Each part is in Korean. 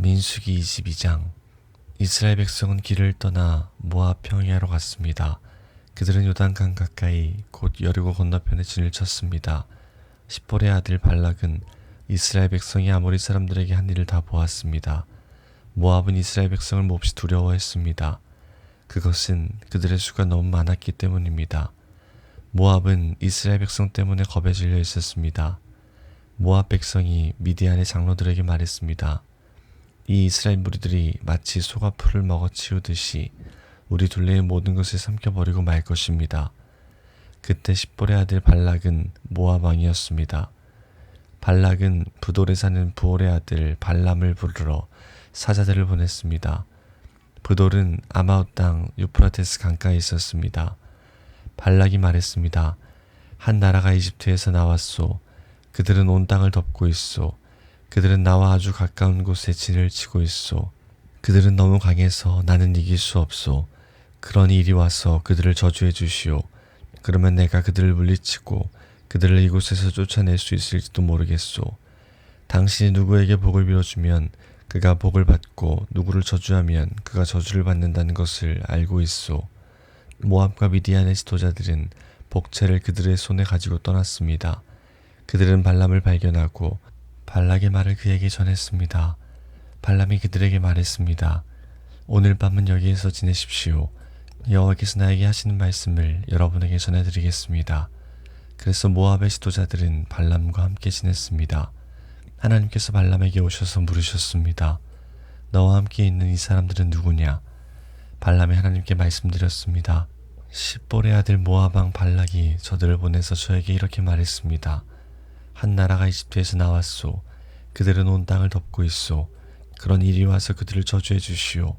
민수기 22장 이스라엘 백성은 길을 떠나 모압 평야로 갔습니다. 그들은 요단강 가까이 곧 여리고 건너편에 진을 쳤습니다. 십볼의 아들 발락은 이스라엘 백성이 아모리 사람들에게 한 일을 다 보았습니다. 모압은 이스라엘 백성을 몹시 두려워했습니다. 그것은 그들의 수가 너무 많았기 때문입니다. 모압은 이스라엘 백성 때문에 겁에 질려 있었습니다. 모압 백성이 미디안의 장로들에게 말했습니다. 이 이스라엘 무리들이 마치 소가 풀을 먹어치우듯이 우리 둘레의 모든 것을 삼켜버리고 말 것입니다. 그때 십볼의 아들 발락은 모압 왕이었습니다. 발락은 부돌에 사는 부올의 아들 발람을 부르러 사자들을 보냈습니다. 부돌은 아마웃 땅 유프라테스 강가에 있었습니다. 발락이 말했습니다. 한 나라가 이집트에서 나왔소. 그들은 온 땅을 덮고 있소. 그들은 나와 아주 가까운 곳에 진을 치고 있소. 그들은 너무 강해서 나는 이길 수 없소. 그러니 이리 와서 그들을 저주해 주시오. 그러면 내가 그들을 물리치고 그들을 이곳에서 쫓아낼 수 있을지도 모르겠소. 당신이 누구에게 복을 빌어주면 그가 복을 받고 누구를 저주하면 그가 저주를 받는다는 것을 알고 있소. 모압과 미디안의 지도자들은 복채를 그들의 손에 가지고 떠났습니다. 그들은 발람을 발견하고 발락의 말을 그에게 전했습니다. 발람이 그들에게 말했습니다. 오늘 밤은 여기에서 지내십시오. 여호와께서 나에게 하시는 말씀을 여러분에게 전해드리겠습니다. 그래서 모압의 지도자들은 발람과 함께 지냈습니다. 하나님께서 발람에게 오셔서 물으셨습니다. 너와 함께 있는 이 사람들은 누구냐? 발람이 하나님께 말씀드렸습니다. 십볼의 아들 모아방 발락이 저들을 보내서 저에게 이렇게 말했습니다. 한 나라가 이집트에서 나왔소. 그들은 온 땅을 덮고 있소. 그런 일이 와서 그들을 저주해 주시오.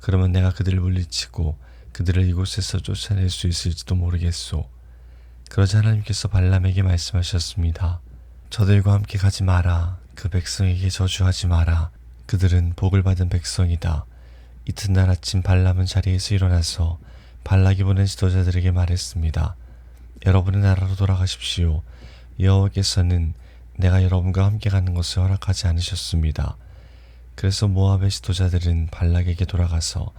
그러면 내가 그들을 물리치고 그들을 이곳에서 쫓아낼 수 있을지도 모르겠소. 그러자 하나님께서 발람에게 말씀하셨습니다. 저들과 함께 가지 마라. 그 백성에게 저주하지 마라. 그들은 복을 받은 백성이다. 이튿날 아침 발람은 자리에서 일어나서 발락이 보낸 지도자들에게 말했습니다. 여러분의 나라로 돌아가십시오. 여호와께서는 내가 여러분과 함께 가는 것을 허락하지 않으셨습니다. 그래서 모압의 지도자들은 발락에게 돌아가서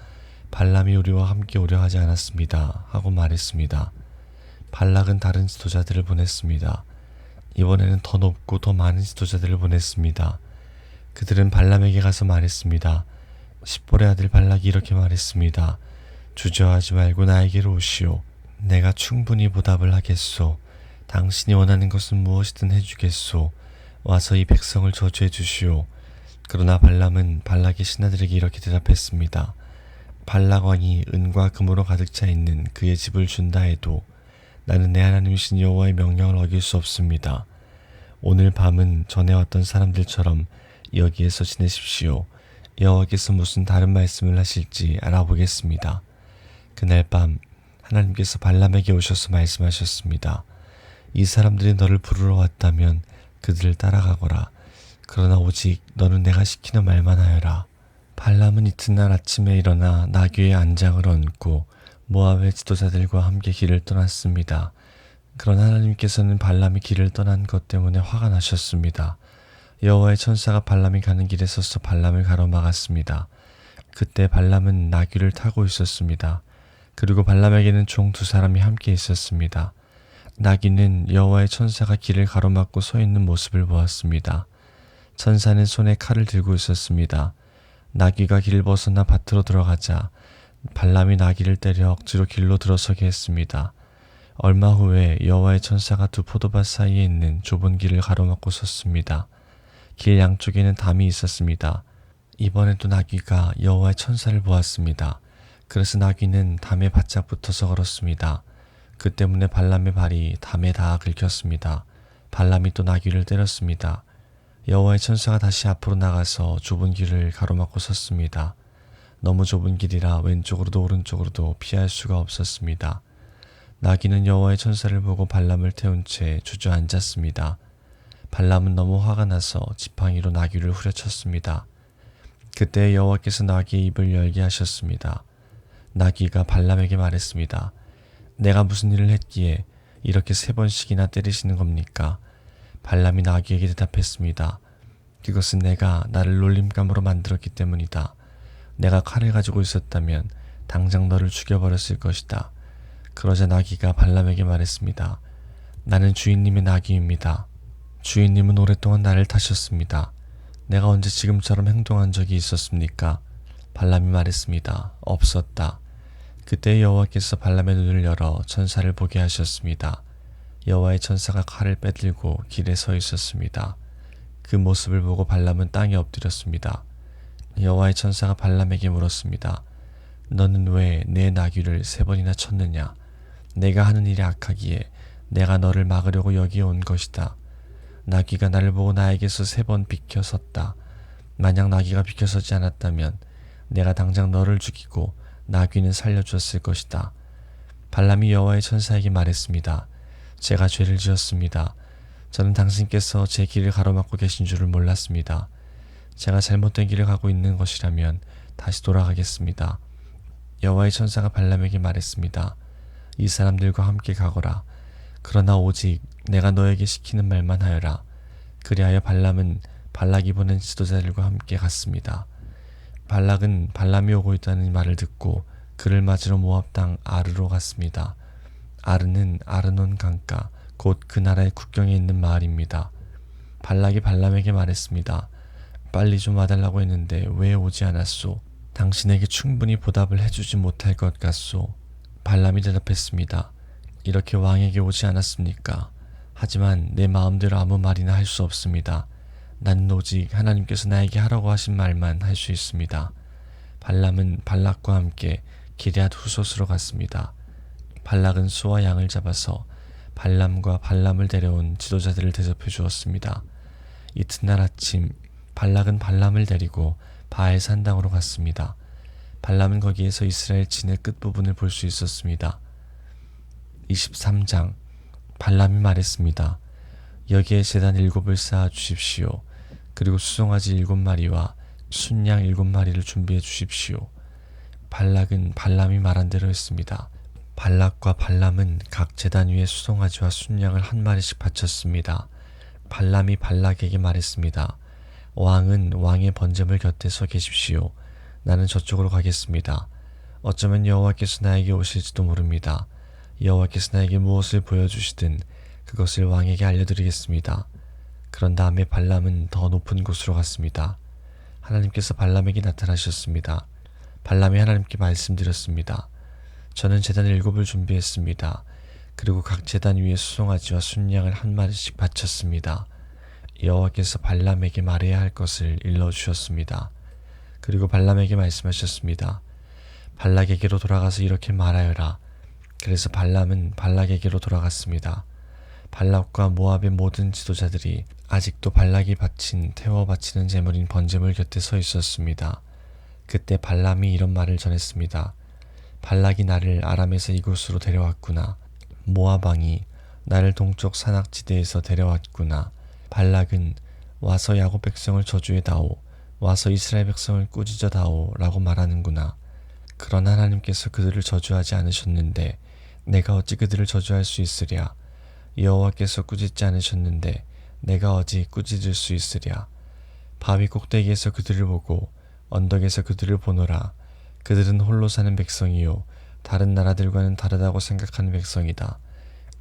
발람이 우리와 함께 오려 하지 않았습니다. 하고 말했습니다. 발락은 다른 지도자들을 보냈습니다. 이번에는 더 높고 더 많은 지도자들을 보냈습니다. 그들은 발람에게 가서 말했습니다. 십볼의 아들 발락이 이렇게 말했습니다. 주저하지 말고 나에게로 오시오. 내가 충분히 보답을 하겠소. 당신이 원하는 것은 무엇이든 해주겠소. 와서 이 백성을 저주해 주시오. 그러나 발람은 발락의 신하들에게 이렇게 대답했습니다. 발락 왕이 은과 금으로 가득 차 있는 그의 집을 준다 해도 나는 내 하나님이신 여호와의 명령을 어길 수 없습니다. 오늘 밤은 전에 왔던 사람들처럼 여기에서 지내십시오. 여호와께서 무슨 다른 말씀을 하실지 알아보겠습니다. 그날 밤 하나님께서 발람에게 오셔서 말씀하셨습니다. 이 사람들이 너를 부르러 왔다면 그들을 따라가거라. 그러나 오직 너는 내가 시키는 말만 하여라. 발람은 이튿날 아침에 일어나 나귀의 안장을 얹고 모압의 지도자들과 함께 길을 떠났습니다. 그러나 하나님께서는 발람이 길을 떠난 것 때문에 화가 나셨습니다. 여호와의 천사가 발람이 가는 길에 서서 발람을 가로막았습니다. 그때 발람은 나귀를 타고 있었습니다. 그리고 발람에게는 총 두 사람이 함께 있었습니다. 나귀는 여호와의 천사가 길을 가로막고 서 있는 모습을 보았습니다. 천사는 손에 칼을 들고 있었습니다. 나귀가 길을 벗어나 밭으로 들어가자 발람이 나귀를 때려 억지로 길로 들어서게 했습니다. 얼마 후에 여호와의 천사가 두 포도밭 사이에 있는 좁은 길을 가로막고 섰습니다. 길 양쪽에는 담이 있었습니다. 이번에도 나귀가 여호와의 천사를 보았습니다. 그래서 나귀는 담에 바짝 붙어서 걸었습니다. 그 때문에 발람의 발이 담에 다 긁혔습니다. 발람이 또 나귀를 때렸습니다. 여호와의 천사가 다시 앞으로 나가서 좁은 길을 가로막고 섰습니다. 너무 좁은 길이라 왼쪽으로도 오른쪽으로도 피할 수가 없었습니다. 나귀는 여호와의 천사를 보고 발람을 태운 채 주저앉았습니다. 발람은 너무 화가 나서 지팡이로 나귀를 후려쳤습니다. 그때 여호와께서 나귀의 입을 열게 하셨습니다. 나귀가 발람에게 말했습니다. 내가 무슨 일을 했기에 이렇게 세 번씩이나 때리시는 겁니까? 발람이 나귀에게 대답했습니다. 그것은 내가 나를 놀림감으로 만들었기 때문이다. 내가 칼을 가지고 있었다면 당장 너를 죽여버렸을 것이다. 그러자 나귀가 발람에게 말했습니다. 나는 주인님의 나귀입니다. 주인님은 오랫동안 나를 타셨습니다. 내가 언제 지금처럼 행동한 적이 있었습니까? 발람이 말했습니다. 없었다. 그때 여호와께서 발람의 눈을 열어 천사를 보게 하셨습니다. 여호와의 천사가 칼을 빼들고 길에 서 있었습니다. 그 모습을 보고 발람은 땅에 엎드렸습니다. 여호와의 천사가 발람에게 물었습니다. 너는 왜 내 나귀를 세 번이나 쳤느냐? 내가 하는 일이 악하기에 내가 너를 막으려고 여기에 온 것이다. 나귀가 나를 보고 나에게서 세 번 비켜섰다. 만약 나귀가 비켜서지 않았다면 내가 당장 너를 죽이고 나귀는 살려주었을 것이다. 발람이 여호와의 천사에게 말했습니다. 제가 죄를 지었습니다. 저는 당신께서 제 길을 가로막고 계신 줄을 몰랐습니다. 제가 잘못된 길을 가고 있는 것이라면 다시 돌아가겠습니다. 여호와의 천사가 발람에게 말했습니다. 이 사람들과 함께 가거라. 그러나 오직 내가 너에게 시키는 말만 하여라. 그리하여 발람은 발락이 보낸 지도자들과 함께 갔습니다. 발락은 발람이 오고 있다는 말을 듣고 그를 맞으러 모압 땅 아르로 갔습니다. 아르는 아르논 강가 곧 그 나라의 국경에 있는 마을입니다. 발락이 발람에게 말했습니다. 빨리 좀 와달라고 했는데 왜 오지 않았소? 당신에게 충분히 보답을 해주지 못할 것 같소. 발람이 대답했습니다. 이렇게 왕에게 오지 않았습니까? 하지만 내 마음대로 아무 말이나 할 수 없습니다. 나는 오직 하나님께서 나에게 하라고 하신 말만 할 수 있습니다. 발람은 발락과 함께 기리앗 후솥으로 갔습니다. 발락은 소와 양을 잡아서 발람과 발람을 데려온 지도자들을 대접해 주었습니다. 이튿날 아침 발락은 발람을 데리고 바알 산당으로 갔습니다. 발람은 거기에서 이스라엘 진의 끝부분을 볼 수 있었습니다. 23장 발람이 말했습니다. 여기에 재단 일곱을 쌓아 주십시오. 그리고 수송아지 일곱 마리와 순양 일곱 마리를 준비해 주십시오. 발락은 발람이 말한 대로 했습니다. 발락과 발람은 각 재단 위에 수송아지와 순양을 한 마리씩 바쳤습니다. 발람이 발락에게 말했습니다. 왕은 왕의 번제물 곁에 서 계십시오. 나는 저쪽으로 가겠습니다. 어쩌면 여호와께서 나에게 오실지도 모릅니다. 여호와께서 나에게 무엇을 보여주시든 그것을 왕에게 알려드리겠습니다. 그런 다음에 발람은 더 높은 곳으로 갔습니다. 하나님께서 발람에게 나타나셨습니다. 발람이 하나님께 말씀드렸습니다. 저는 재단 일곱을 준비했습니다. 그리고 각 재단 위에 수송아지와 순양을 한 마리씩 바쳤습니다. 여호와께서 발람에게 말해야 할 것을 일러 주셨습니다. 그리고 발람에게 말씀하셨습니다. 발락에게로 돌아가서 이렇게 말하여라. 그래서 발람은 발락에게로 돌아갔습니다. 발락과 모압의 모든 지도자들이 아직도 발락이 바친 태워 바치는 제물인 번제물 곁에 서 있었습니다. 그때 발람이 이런 말을 전했습니다. 발락이 나를 아람에서 이곳으로 데려왔구나. 모압 왕이 나를 동쪽 산악지대에서 데려왔구나. 발락은 와서 야곱 백성을 저주해 다오. 와서 이스라엘 백성을 꾸짖어 다오. 라고 말하는구나. 그러나 하나님께서 그들을 저주하지 않으셨는데 내가 어찌 그들을 저주할 수 있으랴. 여호와께서 꾸짖지 않으셨는데 내가 어찌 꾸짖을 수 있으랴. 바위 꼭대기에서 그들을 보고 언덕에서 그들을 보노라. 그들은 홀로 사는 백성이요 다른 나라들과는 다르다고 생각하는 백성이다.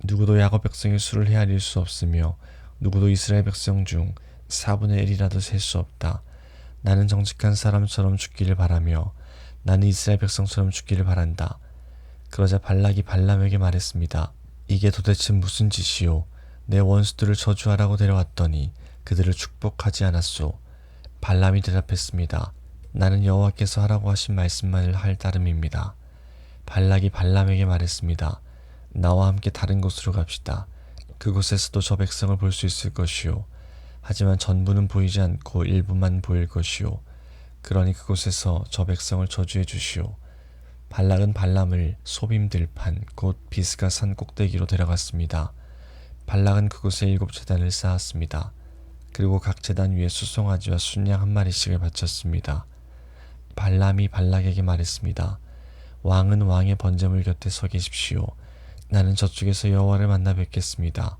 누구도 야곱 백성의 수를 헤아릴 수 없으며 누구도 이스라엘 백성 중 4분의 1이라도 셀 수 없다. 나는 정직한 사람처럼 죽기를 바라며 나는 이스라엘 백성처럼 죽기를 바란다. 그러자 발락이 발람에게 말했습니다. 이게 도대체 무슨 짓이오? 내 원수들을 저주하라고 데려왔더니 그들을 축복하지 않았소. 발람이 대답했습니다. 나는 여호와께서 하라고 하신 말씀만을 할 따름입니다. 발락이 발람에게 말했습니다. 나와 함께 다른 곳으로 갑시다. 그곳에서도 저 백성을 볼 수 있을 것이요. 하지만 전부는 보이지 않고 일부만 보일 것이요. 그러니 그곳에서 저 백성을 저주해 주시오. 발락은 발람을 소빔 들판 곧 비스가 산 꼭대기로 데려갔습니다. 발락은 그곳에 일곱 재단을 쌓았습니다. 그리고 각 재단 위에 수송아지와 순양 한 마리씩을 바쳤습니다. 발람이 발락에게 말했습니다. 왕은 왕의 번제물 곁에 서 계십시오. 나는 저쪽에서 여호와를 만나 뵙겠습니다.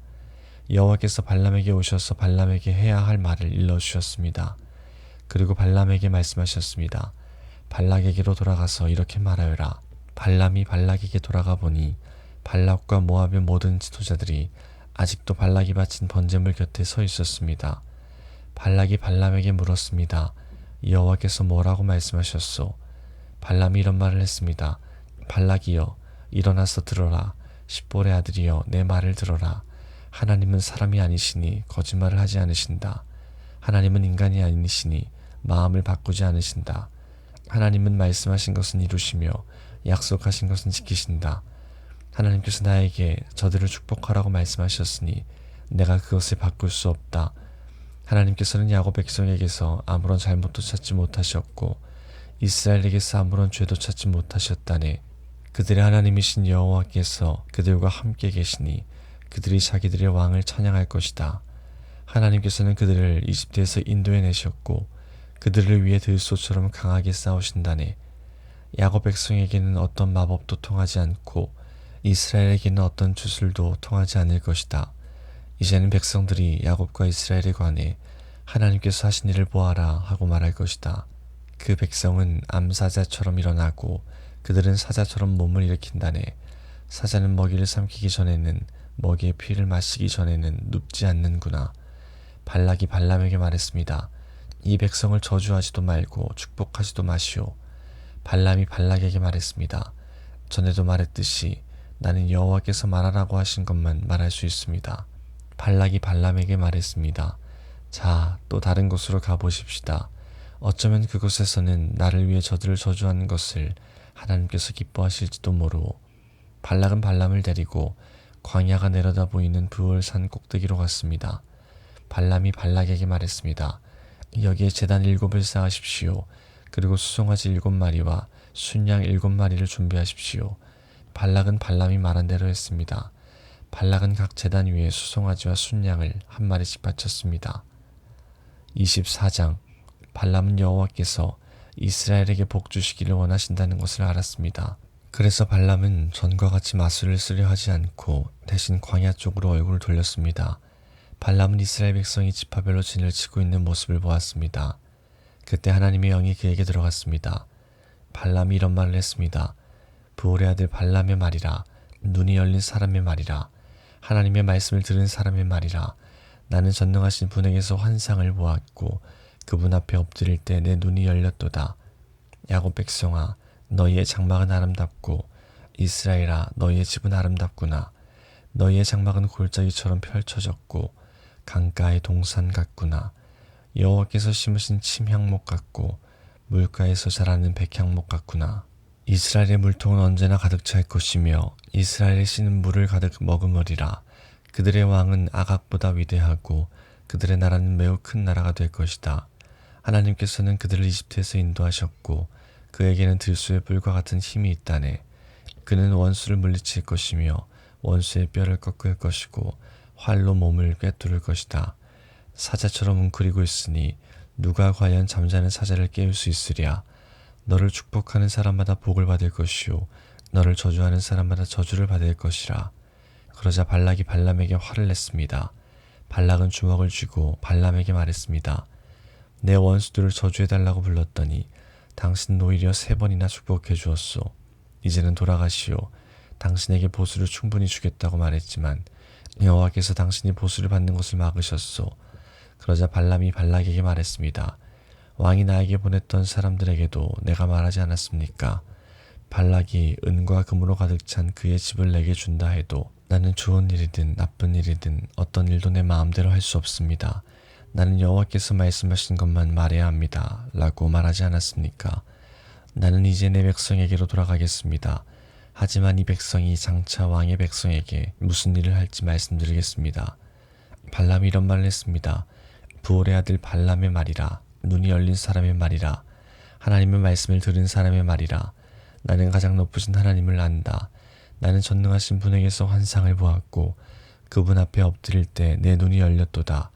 여호와께서 발람에게 오셔서 발람에게 해야 할 말을 일러 주셨습니다. 그리고 발람에게 말씀하셨습니다. 발락에게로 돌아가서 이렇게 말하여라. 발람이 발락에게 돌아가 보니 발락과 모압의 모든 지도자들이 아직도 발락이 바친 번제물 곁에 서 있었습니다. 발락이 발람에게 물었습니다. 여호와께서 뭐라고 말씀하셨소? 발람이 이런 말을 했습니다. 발락이여 일어나서 들어라. 십볼의 아들이여 내 말을 들어라. 하나님은 사람이 아니시니 거짓말을 하지 않으신다. 하나님은 인간이 아니시니 마음을 바꾸지 않으신다. 하나님은 말씀하신 것은 이루시며 약속하신 것은 지키신다. 하나님께서 나에게 저들을 축복하라고 말씀하셨으니 내가 그것을 바꿀 수 없다. 하나님께서는 야곱 백성에게서 아무런 잘못도 찾지 못하셨고 이스라엘에게서 아무런 죄도 찾지 못하셨다네. 그들의 하나님이신 여호와께서 그들과 함께 계시니 그들이 자기들의 왕을 찬양할 것이다. 하나님께서는 그들을 이집트에서 인도해 내셨고 그들을 위해 들소처럼 강하게 싸우신다네. 야곱 백성에게는 어떤 마법도 통하지 않고 이스라엘에게는 어떤 주술도 통하지 않을 것이다. 이제는 백성들이 야곱과 이스라엘에 관해 하나님께서 하신 일을 보아라 하고 말할 것이다. 그 백성은 암사자처럼 일어나고 그들은 사자처럼 몸을 일으킨다네. 사자는 먹이를 삼키기 전에는 먹이의 피를 마시기 전에는 눕지 않는구나. 발락이 발람에게 말했습니다. 이 백성을 저주하지도 말고 축복하지도 마시오. 발람이 발락에게 말했습니다. 전에도 말했듯이 나는 여호와께서 말하라고 하신 것만 말할 수 있습니다. 발락이 발람에게 말했습니다. 자, 또 다른 곳으로 가보십시다. 어쩌면 그곳에서는 나를 위해 저들을 저주하는 것을 하나님께서 기뻐하실지도 모르오. 발락은 발람을 데리고 광야가 내려다 보이는 부월산 꼭대기로 갔습니다. 발람이 발락에게 말했습니다. 여기에 재단 일곱을 쌓으십시오. 그리고 수송아지 일곱 마리와 순양 일곱 마리를 준비하십시오. 발락은 발람이 말한 대로 했습니다. 발락은 각 재단 위에 수송아지와 순양을 한 마리씩 바쳤습니다. 24장 발람은 여호와께서 이스라엘에게 복 주시기를 원하신다는 것을 알았습니다. 그래서 발람은 전과 같이 마술을 쓰려 하지 않고 대신 광야 쪽으로 얼굴을 돌렸습니다. 발람은 이스라엘 백성이 지파별로 진을 치고 있는 모습을 보았습니다. 그때 하나님의 영이 그에게 들어갔습니다. 발람이 이런 말을 했습니다. 부올의 아들 발람의 말이라 눈이 열린 사람의 말이라 하나님의 말씀을 들은 사람의 말이라 나는 전능하신 분에게서 환상을 보았고 그분 앞에 엎드릴 때 내 눈이 열렸도다. 야곱 백성아 너희의 장막은 아름답고 이스라엘아 너희의 집은 아름답구나. 너희의 장막은 골짜기처럼 펼쳐졌고 강가의 동산 같구나. 여호와께서 심으신 침향목 같고 물가에서 자라는 백향목 같구나. 이스라엘의 물통은 언제나 가득 찰 것이며 이스라엘의 씨는 물을 가득 머금으리라. 그들의 왕은 아각보다 위대하고 그들의 나라는 매우 큰 나라가 될 것이다. 하나님께서는 그들을 이집트에서 인도하셨고 그에게는 들소의 뿔과 같은 힘이 있다네. 그는 원수를 물리칠 것이며 원수의 뼈를 꺾을 것이고 활로 몸을 꿰뚫을 것이다. 사자처럼 웅크리고 있으니 누가 과연 잠자는 사자를 깨울 수 있으랴. 너를 축복하는 사람마다 복을 받을 것이요 너를 저주하는 사람마다 저주를 받을 것이라. 그러자 발락이 발람에게 화를 냈습니다. 발락은 주먹을 쥐고 발람에게 말했습니다. 내 원수들을 저주해달라고 불렀더니 당신은 오히려 세 번이나 축복해 주었소. 이제는 돌아가시오. 당신에게 보수를 충분히 주겠다고 말했지만 여호와께서 당신이 보수를 받는 것을 막으셨소. 그러자 발람이 발락에게 말했습니다. 왕이 나에게 보냈던 사람들에게도 내가 말하지 않았습니까? 발락이 은과 금으로 가득 찬 그의 집을 내게 준다 해도 나는 좋은 일이든 나쁜 일이든 어떤 일도 내 마음대로 할 수 없습니다. 나는 여호와께서 말씀하신 것만 말해야 합니다. 라고 말하지 않았습니까? 나는 이제 내 백성에게로 돌아가겠습니다. 하지만 이 백성이 장차 왕의 백성에게 무슨 일을 할지 말씀드리겠습니다. 발람이 이런 말을 했습니다. 부올의 아들 발람의 말이라 눈이 열린 사람의 말이라 하나님의 말씀을 들은 사람의 말이라 나는 가장 높으신 하나님을 안다. 나는 전능하신 분에게서 환상을 보았고 그분 앞에 엎드릴 때 내 눈이 열렸도다.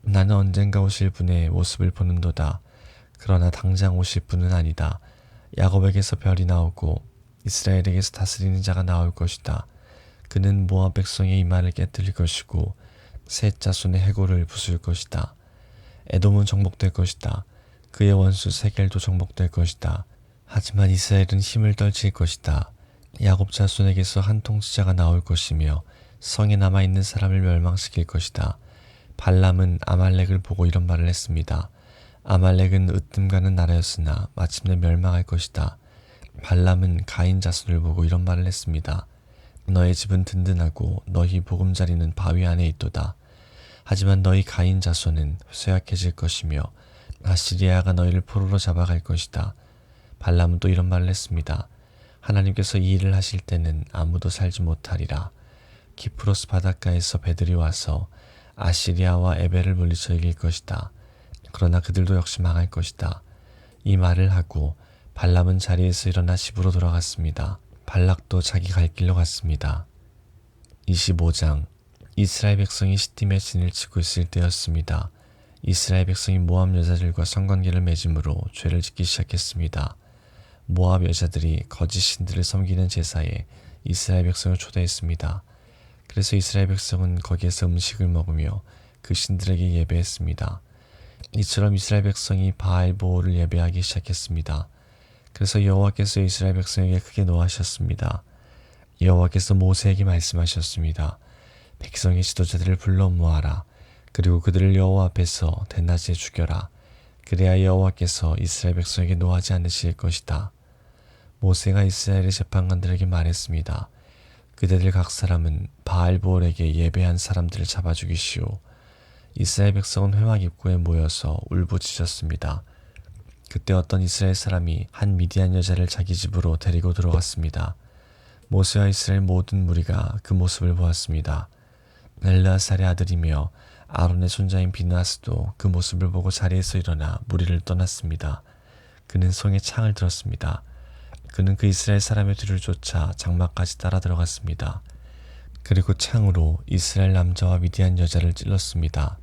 나는 언젠가 오실 분의 모습을 보는도다. 그러나 당장 오실 분은 아니다. 야곱에게서 별이 나오고 이스라엘에게서 다스리는 자가 나올 것이다. 그는 모압 백성의 이마를 깨뜨릴 것이고 셋 자손의 해골을 부술 것이다. 에돔은 정복될 것이다. 그의 원수 세겔도 정복될 것이다. 하지만 이스라엘은 힘을 떨칠 것이다. 야곱 자손에게서 한 통치자가 나올 것이며 성에 남아 있는 사람을 멸망시킬 것이다. 발람은 아말렉을 보고 이런 말을 했습니다. 아말렉은 으뜸가는 나라였으나 마침내 멸망할 것이다. 발람은 가인 자손을 보고 이런 말을 했습니다. 너의 집은 든든하고 너희 보금자리는 바위 안에 있도다. 하지만 너희 가인 자손은 쇠약해질 것이며 아시리아가 너희를 포로로 잡아갈 것이다. 발람은 또 이런 말을 했습니다. 하나님께서 이 일을 하실 때는 아무도 살지 못하리라. 키프로스 바닷가에서 배들이 와서 아시리아와 에벨을 물리쳐 이길 것이다. 그러나 그들도 역시 망할 것이다. 이 말을 하고 발람은 자리에서 일어나 집으로 돌아갔습니다. 발락도 자기 갈 길로 갔습니다. 25장 이스라엘 백성이 시딤에 진을 치고 있을 때였습니다. 이스라엘 백성이 모압 여자들과 성관계를 맺음으로 죄를 짓기 시작했습니다. 모압 여자들이 거짓 신들을 섬기는 제사에 이스라엘 백성을 초대했습니다. 그래서 이스라엘 백성은 거기에서 음식을 먹으며 그 신들에게 예배했습니다. 이처럼 이스라엘 백성이 바알 보호를 예배하기 시작했습니다. 그래서 여호와께서 이스라엘 백성에게 크게 노하셨습니다. 여호와께서 모세에게 말씀하셨습니다. 백성의 지도자들을 불러 모아라. 그리고 그들을 여호와 앞에서 대낮에 죽여라. 그래야 여호와께서 이스라엘 백성에게 노하지 않으실 것이다. 모세가 이스라엘의 재판관들에게 말했습니다. 그대들 각 사람은 바알보올에게 예배한 사람들을 잡아 죽이시오. 이스라엘 백성은 회막 입구에 모여서 울부짖었습니다. 그때 어떤 이스라엘 사람이 한 미디안 여자를 자기 집으로 데리고 들어갔습니다. 모세와 이스라엘 모든 무리가 그 모습을 보았습니다. 엘라살의 아들이며 아론의 손자인 비나스도 그 모습을 보고 자리에서 일어나 무리를 떠났습니다. 그는 손에 창을 들었습니다. 그는 그 이스라엘 사람의 뒤를 쫓아 장막까지 따라 들어갔습니다. 그리고 창으로 이스라엘 남자와 미디안 여자를 찔렀습니다.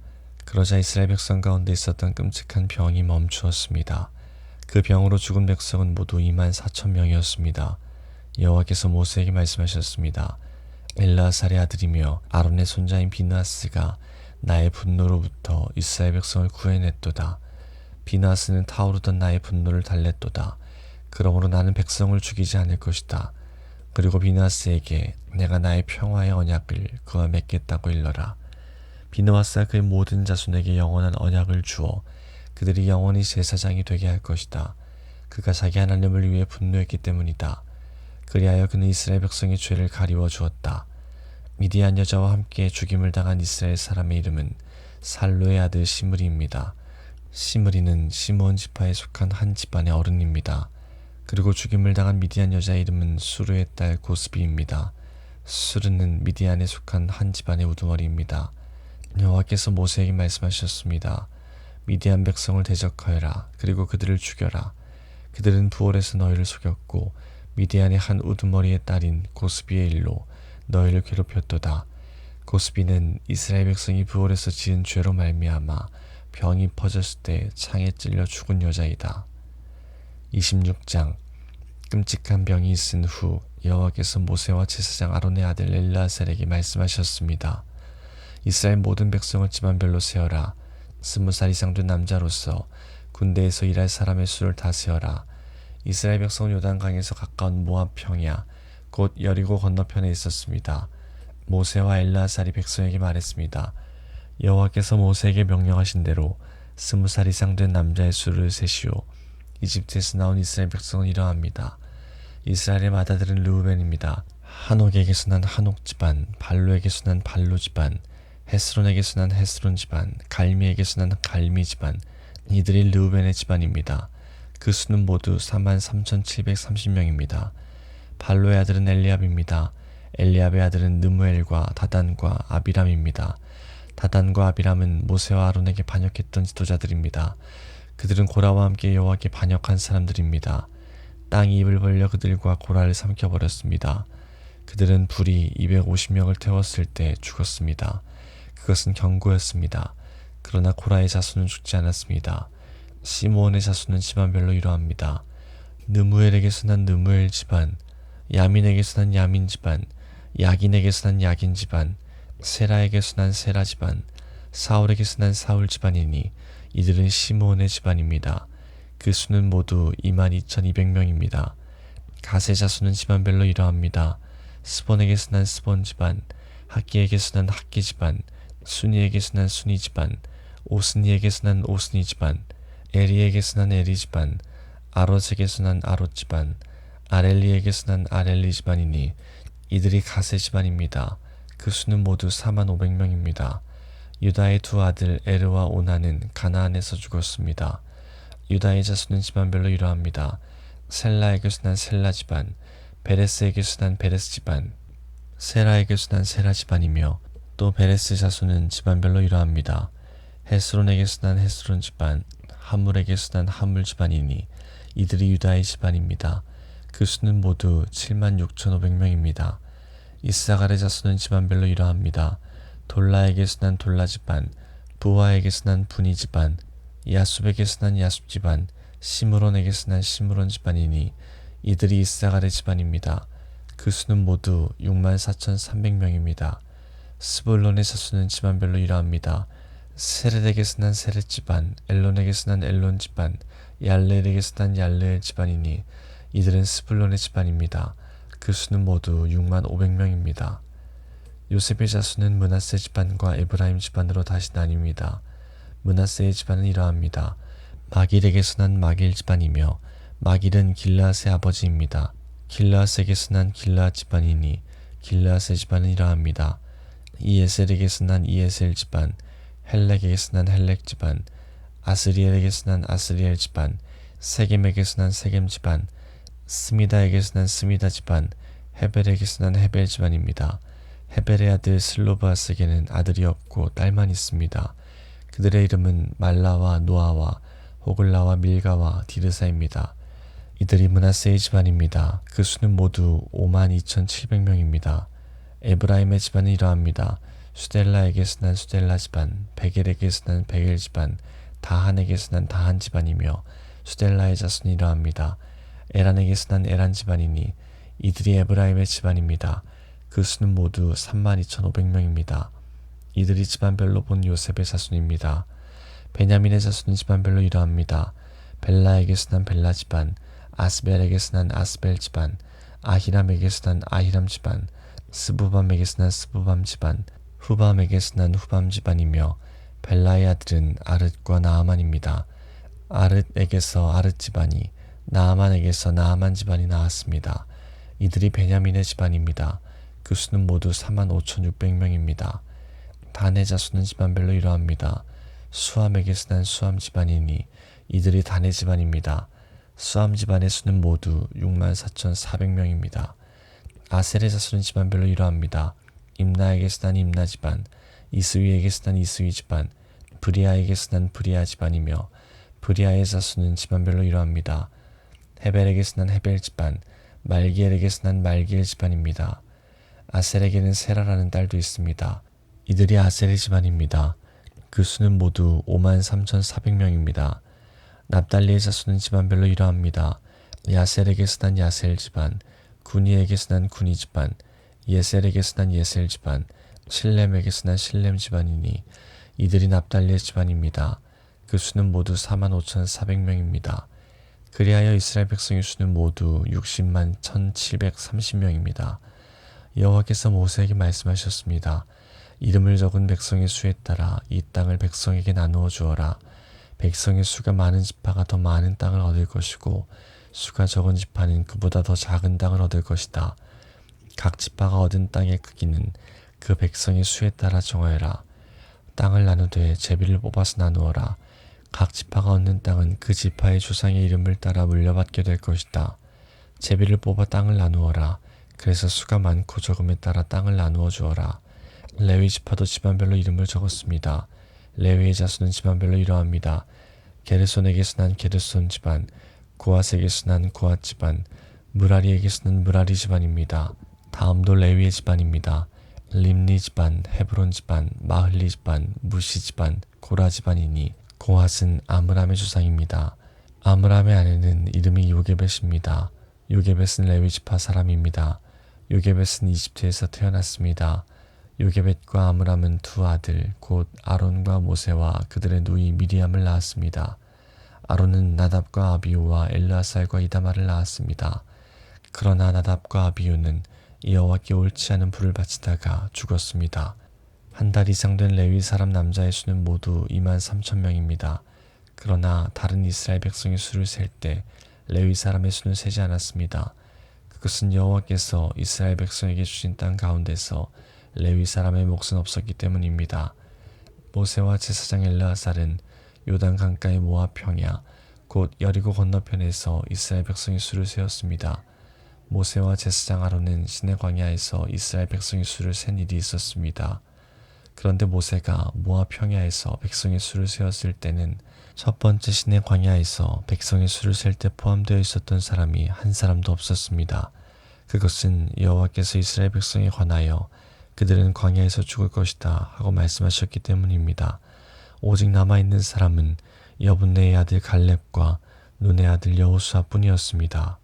그러자 이스라엘 백성 가운데 있었던 끔찍한 병이 멈추었습니다. 그 병으로 죽은 백성은 모두 2만 4천 명이었습니다. 여호와께서 모세에게 말씀하셨습니다. 엘라살의 아들이며 아론의 손자인 비나스가 나의 분노로부터 이스라엘 백성을 구해냈도다. 비나스는 타오르던 나의 분노를 달랬도다. 그러므로 나는 백성을 죽이지 않을 것이다. 그리고 비나스에게 내가 나의 평화의 언약을 그와 맺겠다고 일러라. 비나스와 그의 모든 자손에게 영원한 언약을 주어 그들이 영원히 제사장이 되게 할 것이다. 그가 자기 하나님을 위해 분노했기 때문이다. 그리하여 그는 이스라엘 백성의 죄를 가리워 주었다. 미디안 여자와 함께 죽임을 당한 이스라엘 사람의 이름은 살로의 아들 시므리입니다. 시므리는 시므온 지파에 속한 한 집안의 어른입니다. 그리고 죽임을 당한 미디안 여자의 이름은 수르의 딸 고스비입니다. 수르는 미디안에 속한 한 집안의 우두머리입니다. 여호와께서 모세에게 말씀하셨습니다. 미디안 백성을 대적하여라. 그리고 그들을 죽여라. 그들은 부월에서 너희를 속였고 미디안의 한 우두머리의 딸인 고스비의 일로 너희를 괴롭혔도다. 고스비는 이스라엘 백성이 부월에서 지은 죄로 말미암아 병이 퍼졌을 때 창에 찔려 죽은 여자이다. 26장 끔찍한 병이 있은 후 여호와께서 모세와 제사장 아론의 아들 엘라셀에게 말씀하셨습니다. 이스라엘 모든 백성을 집안별로 세어라. 스무 살 이상 된 남자로서 군대에서 일할 사람의 수를 다 세어라. 이스라엘 백성은 요단강에서 가까운 모압 평야 곧 여리고 건너편에 있었습니다. 모세와 엘라살이 백성에게 말했습니다. 여호와께서 모세에게 명령하신 대로 스무 살 이상 된 남자의 수를 세시오. 이집트에서 나온 이스라엘 백성은 이러합니다. 이스라엘의 맏아들은 르우벤입니다. 한옥에게서 난 한옥 집안, 발로에게서 난 발로 집안, 헤스론에게서 난 헤스론 집안, 갈미에게서 난 갈미 집안. 이들이 르우벤의 집안입니다. 그 수는 모두 43,730명입니다. 발로의 아들은 엘리압입니다. 엘리압의 아들은 느무엘과 다단과 아비람입니다. 다단과 아비람은 모세와 아론에게 반역했던 지도자들입니다. 그들은 고라와 함께 여호와께 반역한 사람들입니다. 땅이 입을 벌려 그들과 고라를 삼켜버렸습니다. 그들은 불이 250명을 태웠을 때 죽었습니다. 그것은 경고였습니다. 그러나 고라의 자손은 죽지 않았습니다. 시므온의 자손은 집안별로 이러합니다. 느무엘에게서 난 느무엘 집안, 야민에게서 난 야민 집안, 야긴에게서 난 야긴 집안, 세라에게서 난 세라 집안, 사울에게서 난 사울 집안이니 이들은 시므온의 집안입니다. 그 수는 모두 22,200명입니다. 가세 자 수는 집안별로 이러합니다. 스본에게서 난 스본 집안, 학기에게서 난 학기 집안, 순이에게서 난 순이 집안, 오스니에게서 난 오스니 집안, 에리에게서 난 에리 집안, 아롯에게서 난 아롯 집안, 아렐리에게서 난 아렐리 집안이니 이들이 가세 집안입니다. 그 수는 모두 4만 500명입니다. 유다의 두 아들 에르와 오나는 가나안에서 죽었습니다. 유다의 자수는 집안별로 이러합니다. 셀라에게서 난 셀라 집안, 베레스에게서 난 베레스 집안, 세라에게서 난 세라 집안이며 또 베레스 자수는 집안별로 이러합니다. 헤스론에게서 난 헤스론 집안, 하물에게서 난 하물 집안이니 이들이 유다의 집안입니다. 그 수는 모두 7만 6,500명입니다. 이사갈의 자수는 집안별로 이러합니다. 돌라에게서 난 돌라 집안, 부하에게서 난 분이 집안, 야숲에게서 난 야숲 집안, 시므론에게서 난 시므론 집안이니 이들이 이사갈의 집안입니다. 그 수는 모두 6만 4,300명입니다. 스불론의 자수는 집안별로 이러합니다. 세렛에게서 난 세렛 집안, 엘론에게서 난 엘론 집안, 얄레엘에게서 난 얄레엘 집안이니 이들은 스불론의 집안입니다. 그 수는 모두 6만 500명입니다. 요셉의 자수는 문하세 집안과 에브라임 집안으로 다시 나뉩니다. 문하세의 집안은 이러합니다. 마길에게서 난 마길 집안이며 마길은 길라앗의 아버지입니다. 길라앗에게서 난 길라앗 집안이니 길라앗의 집안은 이러합니다. 이에셀에게서 난 이에셀 집안, 헬렉에게서 난 헬렉 집안, 아스리엘에게서 난 아스리엘 집안, 세겜에게서 난 세겜 집안, 스미다에게서 난 스미다 집안, 헤벨에게서 난 헤벨 집안입니다. 헤벨의 아들 슬로바스에게는 아들이 없고 딸만 있습니다. 그들의 이름은 말라와 노아와 호글라와 밀가와 디르사입니다. 이들이 문하세의 집안입니다. 그 수는 모두 5만 2,700명입니다. 에브라임의 집안은 이러합니다. 수델라에게서 난 수델라 집안, 베겔에게서 난 베겔 집안, 다한에게서 난 다한 집안이며 수델라의 자손이 이러합니다. 에란에게서 난 에란 집안이니 이들이 에브라임의 집안입니다. 그 수는 모두 32,500명입니다. 이들이 집안별로 본 요셉의 자손입니다. 베냐민의 자손은 집안별로 이러합니다. 벨라에게서 난 벨라 집안, 아스벨에게서 난 아스벨 집안, 아히람에게서 난 아히람 집안, 스부밤에게서 난 스부밤 집안, 후밤에게서 난 후밤 집안이며 벨라의 아들은 아릇과 나아만입니다. 아릇에게서 아릇 집안이, 나아만에게서 나아만 집안이 나왔습니다. 이들이 베냐민의 집안입니다. 그 수는 모두 4만 5,600명입니다. 단의 자수는 집안별로 이러합니다. 수함에게서 난 수함 집안이니 이들이 단의 집안입니다. 수함 집안의 수는 모두 6만 4,400명입니다. 아셀의 자수는 집안별로 이러합니다. 임나에게서 난 임나 집안, 이스위에게서 난 이스위 집안, 브리아에게서 난 브리아 집안이며 브리아의 자수는 집안별로 이러합니다. 헤벨에게서 난 헤벨 집안, 말기엘에게서 난 말기엘 집안입니다. 아셀에게는 세라라는 딸도 있습니다. 이들이 아셀의 집안입니다. 그 수는 모두 5만 3,400명입니다. 납달리의 자수는 집안별로 이러합니다. 야셀에게서 난 야셀 집안, 구니에게서 난 구니 집안, 예셀에게서 난 예셀 집안, 실렘에게서 난 실렘 집안이니 이들이 납달리의 집안입니다. 그 수는 모두 4만 5,400명입니다. 그리하여 이스라엘 백성의 수는 모두 60만 1,730명입니다. 여호와께서 모세에게 말씀하셨습니다. 이름을 적은 백성의 수에 따라 이 땅을 백성에게 나누어 주어라. 백성의 수가 많은 지파가 더 많은 땅을 얻을 것이고 수가 적은 지파는 그보다 더 작은 땅을 얻을 것이다. 각 지파가 얻은 땅의 크기는 그 백성의 수에 따라 정하여라. 땅을 나누되 제비를 뽑아서 나누어라. 각 지파가 얻는 땅은 그 지파의 조상의 이름을 따라 물려받게 될 것이다. 제비를 뽑아 땅을 나누어라. 그래서 수가 많고 적음에 따라 땅을 나누어 주어라. 레위 지파도 집안별로 이름을 적었습니다. 레위의 자수는 집안별로 이러합니다. 게르손에게서 난 게르손 집안, 고아스에게서 난 고아 집안, 무라리에게서 난 무라리 집안입니다. 다음도 레위의 집안입니다. 림리 집안, 헤브론 집안, 마흘리 집안, 무시 집안, 고라 집안이니 고핫은 아므람의 조상입니다. 아므람의 아내는 이름이 요게벳입니다. 요게벳은 레위 지파 사람입니다. 요게벳은 이집트에서 태어났습니다. 요게벳과 아므람은 두 아들 곧 아론과 모세와 그들의 누이 미리암을 낳았습니다. 아론은 나답과 아비우와 엘르아살과 이다말을 낳았습니다. 그러나 나답과 아비우는 여호와께 옳지 않은 불을 바치다가 죽었습니다. 한 달 이상 된 레위 사람 남자의 수는 모두 2만 3천 명입니다. 그러나 다른 이스라엘 백성의 수를 셀 때 레위 사람의 수는 세지 않았습니다. 그것은 여호와께서 이스라엘 백성에게 주신 땅 가운데서 레위 사람의 몫은 없었기 때문입니다. 모세와 제사장 엘르아살은 요단 강가의 모압 평야 곧 여리고 건너편에서 이스라엘 백성의 수를 세웠습니다. 모세와 제사장 아론은 시내 광야에서 이스라엘 백성의 수를 센 일이 있었습니다. 그런데 모세가 모압 평야에서 백성의 수를 세웠을 때는 첫 번째 시내 광야에서 백성의 수를 셀 때 포함되어 있었던 사람이 한 사람도 없었습니다. 그것은 여호와께서 이스라엘 백성에 관하여 그들은 광야에서 죽을 것이다 하고 말씀하셨기 때문입니다. 오직 남아있는 사람은 여분네의 아들 갈렙과 눈의 아들 여호수아뿐이었습니다.